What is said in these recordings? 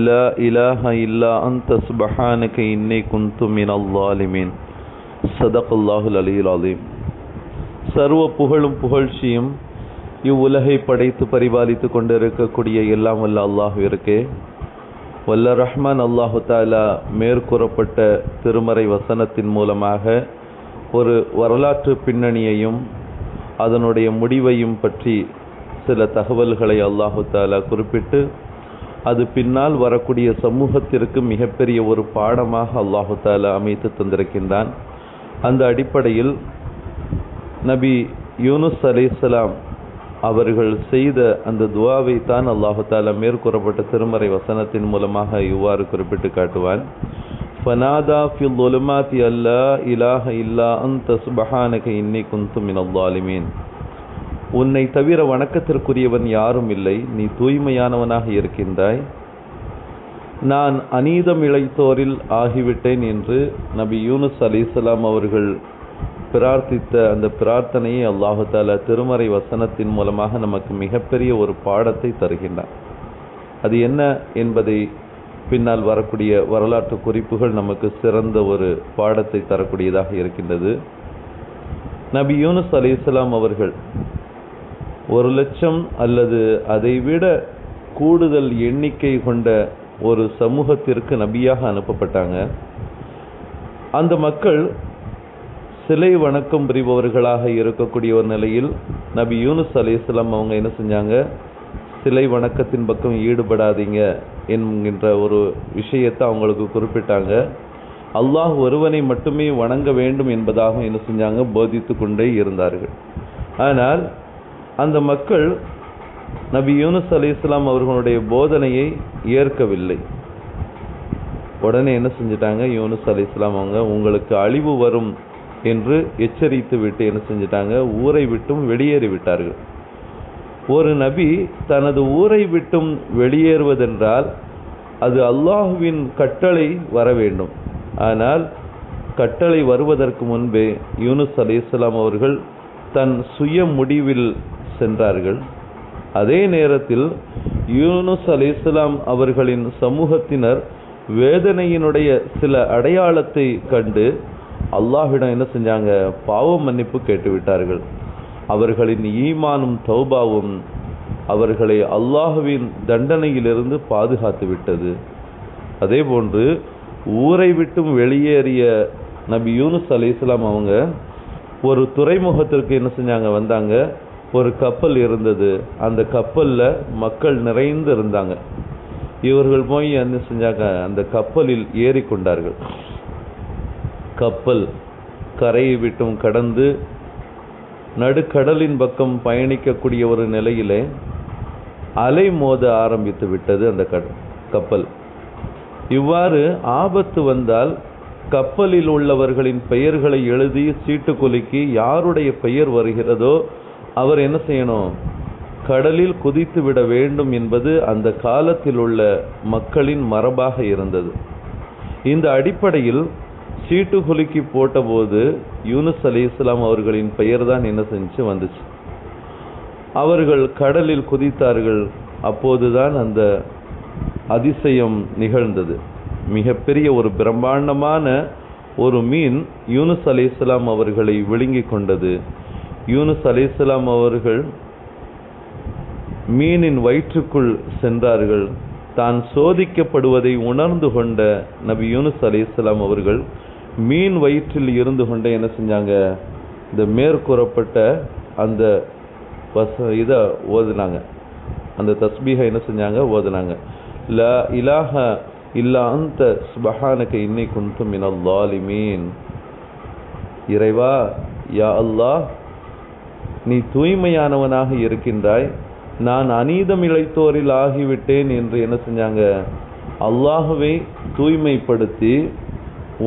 لا إله إلا أنت سبحانك إني كنت من الظالمين صدق الله العلي العظيم சர்வ புகழும் புகழ்ச்சியும் இவ்வுலகை படைத்து பரிபாலித்து கொண்டிருக்கக்கூடிய எல்லாம் வல்ல அல்லாஹுவிற்கே வல்ல ரஹ்மான் அல்லாஹு தாலா மேற்கூறப்பட்ட திருமறை வசனத்தின் மூலமாக ஒரு வரலாற்று பின்னணியையும் அதனுடைய முடிவையும் பற்றி சில தகவல்களை அல்லாஹு தாலா குறிப்பிட்டு அது பின்னால் வரக்கூடிய சமூகத்திற்கு மிகப்பெரிய ஒரு பாடமாக அல்லாஹு தாலா அமைத்து தந்திருக்கின்றான். அந்த அடிப்படையில் நபி யூனுஸ் அலைஹிஸ்ஸலாம் அவர்கள் செய்த அந்த துவாவை தான் அல்லாஹு தாலா மேற்கூறப்பட்ட திருமறை வசனத்தின் மூலமாக இவ்வாறு குறிப்பிட்டு காட்டுவான். ஃபனாதா ஃபில் ஒலுமாத்தி அல்லா இலாஹ இல்லா அந்த சுபஹானக இன்னி குந்தும் மினல்லாலிமீன் உன்னை தவிர வணக்கத்திற்குரியவன் யாரும் இல்லை. நீ தூய்மையானவனாக இருக்கின்றாய். நான் அநீதம் இழைத்தோரில் ஆகிவிட்டேன் என்று நபி யூனுஸ் அலிசலாம் அவர்கள் பிரார்த்தித்த அந்த பிரார்த்தனையை அல்லாஹால திருமறை வசனத்தின் மூலமாக நமக்கு மிகப்பெரிய ஒரு பாடத்தை தருகின்றான். அது என்ன என்பதை பின்னால் வரக்கூடிய வரலாற்று குறிப்புகள் நமக்கு சிறந்த ஒரு பாடத்தை தரக்கூடியதாக இருக்கின்றது. நபி யூனுஸ் அலிஸ்லாம் அவர்கள் ஒரு லட்சம் அல்லது அதைவிட கூடுதல் எண்ணிக்கை கொண்ட ஒரு சமூகத்திற்கு நபியாக அனுப்பப்பட்டாங்க. அந்த மக்கள் சிலை வணக்கம் புரிபவர்களாக இருக்கக்கூடிய ஒரு நிலையில் நபி யூனுஸ் அலிஸ்லாம் அவங்க என்ன செஞ்சாங்க? சிலை வணக்கத்தின் பக்கம் ஈடுபடாதீங்க என்கின்ற ஒரு விஷயத்தை அவங்களுக்கு குறிப்பிட்டாங்க. அல்லாஹ் ஒருவனை மட்டுமே வணங்க வேண்டும் என்பதாக என்ன செஞ்சாங்க? போதித்து கொண்டே இருந்தார்கள். ஆனால் அந்த மக்கள் நபி யூனுஸ் அலி இஸ்லாம் அவர்களுடைய போதனையை ஏற்கவில்லை. உடனே என்ன செஞ்சிட்டாங்க? யூனுஸ் அலி இஸ்லாம் அவங்க உங்களுக்கு அழிவு வரும் என்று எச்சரித்து விட்டு என்ன செஞ்சிட்டாங்க? ஊரை விட்டும் வெளியேறி விட்டார்கள். ஒரு நபி தனது ஊரை விட்டும் வெளியேறுவதென்றால் அது அல்லாஹுவின் கட்டளை வர வேண்டும். ஆனால் கட்டளை வருவதற்கு முன்பே யூனுஸ் அலி இஸ்லாம் அவர்கள் தன் சுய முடிவில் சென்றார்கள். அதே நேரத்தில் யூனுஸ் அலி இஸ்லாம் அவர்களின் சமூகத்தினர் வேதனையினுடைய சில அடையாளத்தை கண்டு அல்லாஹிடம் என்ன செஞ்சாங்க? பாவ மன்னிப்பு கேட்டு விட்டார்கள் அவர்களின் ஈமானும் தௌபாவும் அவர்களை அல்லாஹுவின் தண்டனையிலிருந்து பாதுகாத்து விட்டது. அதே போன்று ஊரை விட்டும் வெளியேறிய நபி யூனுஸ் அலி இஸ்லாம் அவங்க ஒரு துறைமுகத்திற்கு என்ன செஞ்சாங்க? வந்தாங்க. ஒரு கப்பல் இருந்தது. அந்த கப்பலில் மக்கள் நிறைந்து இருந்தாங்க. இவர்கள் போய் என்ன செஞ்சாங்க? அந்த கப்பலில் ஏறிக்கொண்டார்கள் கப்பல் கரையை விட்டும் கடந்து நடுக்கடலின் பக்கம் பயணிக்கக்கூடிய ஒரு நிலையிலே அலை மோத ஆரம்பித்து விட்டது அந்த கப்பல். இவ்வாறு ஆபத்து வந்தால் கப்பலில் உள்ளவர்களின் பெயர்களை எழுதி சீட்டு குலுக்கி யாருடைய பெயர் வருகிறதோ அவர் என்ன செய்யணும்? கடலில் குதித்து விட வேண்டும் என்பது அந்த காலத்தில் உள்ள மக்களின் மரபாக இருந்தது. இந்த அடிப்படையில் சீட்டு குலுக்கி போட்டபோது யூனுஸ் அலி இஸ்லாம் அவர்களின் பெயர் தான் என்ன செஞ்சு வந்துச்சு. அவர்கள் கடலில் குதித்தார்கள். அப்போதுதான் அந்த அதிசயம் நிகழ்ந்தது. மிகப்பெரிய ஒரு பிரம்மாண்டமான ஒரு மீன் யூனுஸ் அலி இஸ்லாம் அவர்களை விழுங்கி கொண்டது. யூனுஸ் அலி இஸ்லாம் அவர்கள் மீனின் வயிற்றுக்குள் சென்றார்கள். தான் சோதிக்கப்படுவதை உணர்ந்து கொண்ட நபி யூனுஸ் அலி இஸ்லாம் அவர்கள் மீன் வயிற்றில் இருந்து கொண்டே என்ன செஞ்சாங்க? இந்த மேற்கூறப்பட்ட அந்த வச இதை ஓதுனாங்க. அந்த தஸ்பீகை என்ன செஞ்சாங்க? ஓதுனாங்க. ல இலாக இல்லா அந்த சுபஹானக இன்னை குந்து மினல் லாலிமீன் இறைவா யா அல்லாஹ் நீ தூய்மையானவனாக இருக்கின்றாய். நான் அநீதம் இழைத்தோரில் ஆகிவிட்டேன் என்று என்ன செஞ்சாங்க? அல்லாஹுவை தூய்மைப்படுத்தி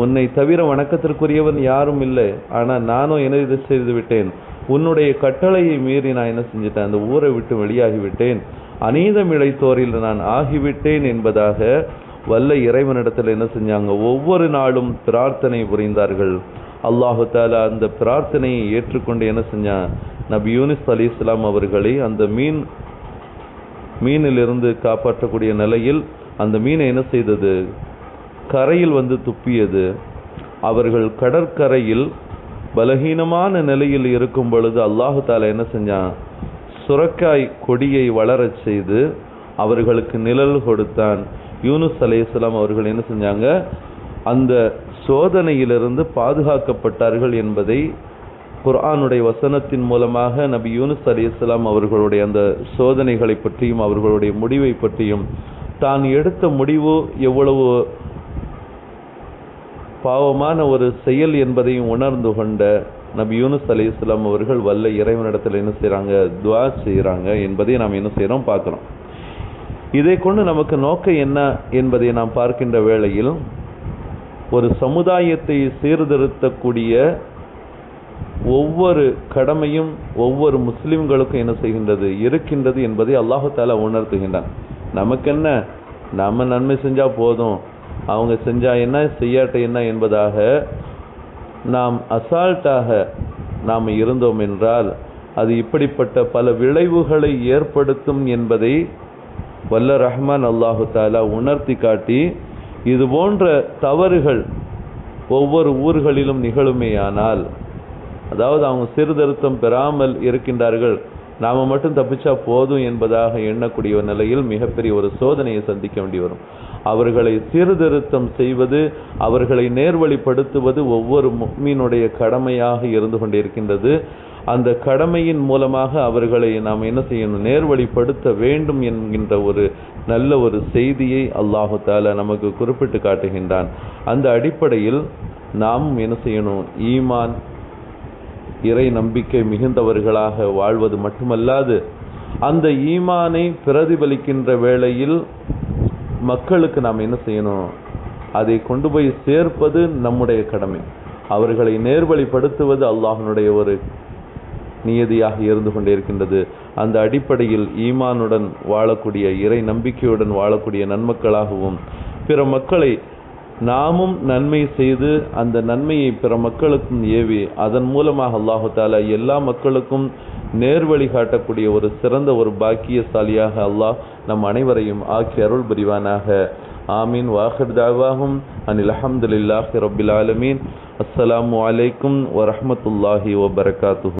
உன்னை தவிர வணக்கத்திற்குரியவன் யாரும் இல்லை. ஆனால் நானும் என்ன இது செய்து விட்டேன். உன்னுடைய கட்டளையை மீறி நான் என்ன செஞ்சிட்டேன்? அந்த ஊரை விட்டு வெளியாகி விட்டேன். அநீதம் இழைத்தோரில் நான் ஆகிவிட்டேன் என்பதாக வல்ல இறைவனிடத்தில் என்ன செஞ்சாங்க? ஒவ்வொரு நாளும் பிரார்த்தனை புரிந்தார்கள். அல்லாஹு தாலா அந்த பிரார்த்தனையை ஏற்றுக்கொண்டு என்ன செஞ்சான்? நபி யூனிஸ் அலி இஸ்லாம் அவர்களை அந்த மீன் மீனிலிருந்து காப்பாற்றக்கூடிய நிலையில் அந்த மீனை என்ன செய்தது? கரையில் வந்து துப்பியது. அவர்கள் கடற்கரையில் பலகீனமான நிலையில் இருக்கும் பொழுது அல்லாஹு தாலா என்ன செஞ்சான்? சுரக்காய் கொடியை வளரச் செய்து அவர்களுக்கு நிழல் கொடுத்தான். யூனுஸ் அலையாம் அவர்கள் என்ன செஞ்சாங்க? அந்த சோதனையிலிருந்து பாதுகாக்கப்பட்டார்கள் என்பதை குர்ஆனுடைய வசனத்தின் மூலமாக நபி யூனுஸ் அலையாம் அவர்களுடைய அந்த சோதனைகளை பற்றியும் அவர்களுடைய முடிவை பற்றியும் தான் எடுத்த முடிவு எவ்வளவு பாவமான ஒரு செயல் என்பதையும் உணர்ந்து கொண்ட நபி யூனுஸ் அலி இஸ்லாம் அவர்கள் வல்ல இறைவனிடத்தில் என்ன செய்கிறாங்க துவா செய்கிறாங்க என்பதை நாம் என்ன செய்கிறோம் பார்க்குறோம். இதை கொண்டு நமக்கு நோக்கம் என்ன என்பதை நாம் பார்க்கின்ற வேளையில் ஒரு சமுதாயத்தை சீர்திருத்தக்கூடிய ஒவ்வொரு கடமையும் ஒவ்வொரு முஸ்லீம்களுக்கும் என்ன செய்கின்றது? இருக்கின்றது என்பதை அல்லாஹு தாலா உணர்த்துகின்றான். நமக்கு என்ன நம்ம நன்மை செஞ்சால் போதும். அவங்க செஞ்சால் என்ன? செய்யாட்ட என்ன என்பதாக நாம் அசால்ட்டாக நாம் இருந்தோம் என்றால் அது இப்படிப்பட்ட பல விளைவுகளை ஏற்படுத்தும் என்பதை வல்ல ரஹ்மான் அல்லாஹு தாலா உணர்த்தி காட்டி இது போன்ற தவறுகள் ஒவ்வொரு ஊர்களிலும் நிகழுமேயானால் அதாவது அவங்க சீர்திருத்தம் பெறாமல் இருக்கின்றார்கள். நாம மட்டும் தப்பிச்சா போதும் என்பதாக எண்ணக்கூடிய நிலையில் மிகப்பெரிய ஒரு சோதனையை சந்திக்க வேண்டி வரும். அவர்களை சீர்திருத்தம் செய்வது அவர்களை நேர்வழிப்படுத்துவது ஒவ்வொரு மீனுடைய கடமையாக இருந்து கொண்டிருக்கின்றது. அந்த கடமையின் மூலமாக அவர்களை நாம் என்ன செய்யணும்? நேர்வழிப்படுத்த வேண்டும் என்கின்ற ஒரு நல்ல ஒரு செய்தியை அல்லாஹு தாலா நமக்கு குறிப்பிட்டு காட்டுகின்றான். அந்த அடிப்படையில் நாமும் என்ன செய்யணும்? ஈமான் இறை நம்பிக்கை மிகுந்தவர்களாக வாழ்வது மட்டுமல்லாது அந்த ஈமானை பிரதிபலிக்கின்ற வேளையில் மக்களுக்கு நாம் என்ன செய்யணும்? அதை கொண்டு போய் சேர்ப்பது நம்முடைய கடமை. அவர்களை நேர்வழிப்படுத்துவது அல்லாஹனுடைய ஒரு நியதியாக இருந்து கொண்டே இருக்கின்றது அந்த அடிப்படையில் ஈமானுடன் வாழக்கூடிய இறை நம்பிக்கையுடன் வாழக்கூடிய நன்மக்களாகவும் பிற மக்களை நாமும் நன்மை செய்து அந்த நன்மையை பிற மக்களுக்கும் ஏவி அதன் மூலமாக அல்லாஹு தாலா எல்லா மக்களுக்கும் நேர்வழி காட்டக்கூடிய ஒரு சிறந்த ஒரு பாக்கியசாலியாக அல்லாஹ் நம் அனைவரையும் ஆக்கி அருள் புரிவானாக. ஆமீன். வாஹிர் தாவாகும் அனில் அஹமதுல்லாஹி ரபில் ஆலமீன். அஸ்ஸலாமு அலைக்கும் வரமத்துல்லாஹி வபரகாத்து